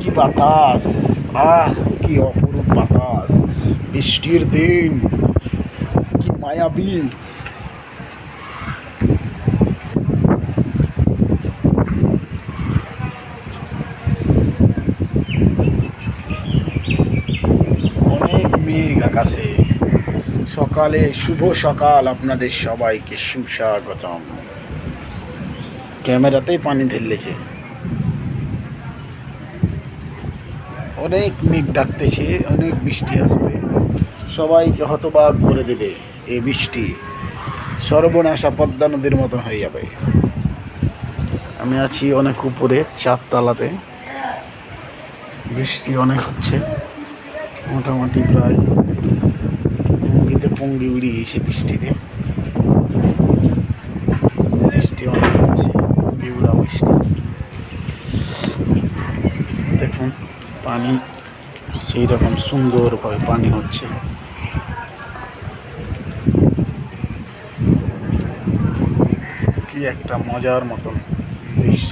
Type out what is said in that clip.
কি বাতাস? আহ, কি অপরূপ বাতাস। বৃষ্টির দিন। কি মায়াবী। অনেক মেঘ আকাশে। সকালে শুভ সকাল আপনাদের সবাইকে, সুস্বাগতম। ক্যামেরাতেই পানি ঢেলেছে। অনেক মেঘ ডাকতেছে, অনেক বৃষ্টি আসবে। সবাইকে হতবাক করে দেবে এই বৃষ্টি। সর্বনাশা পদ্মা নদীর মতন হয়ে যাবে। আমি আছি অনেক উপরে চারতলাতে বৃষ্টি অনেক হচ্ছে, মোটামুটি প্রায় পঙ্গিতে পঙ্গি উড়িয়েছে বৃষ্টিতে। বৃষ্টি অনেক হচ্ছে, পঙ্গি উড়া বৃষ্টি। দেখুন। পানি সেই রকম সুন্দরভাবে পানি হচ্ছে। কি একটা মজার মতন দৃশ্য।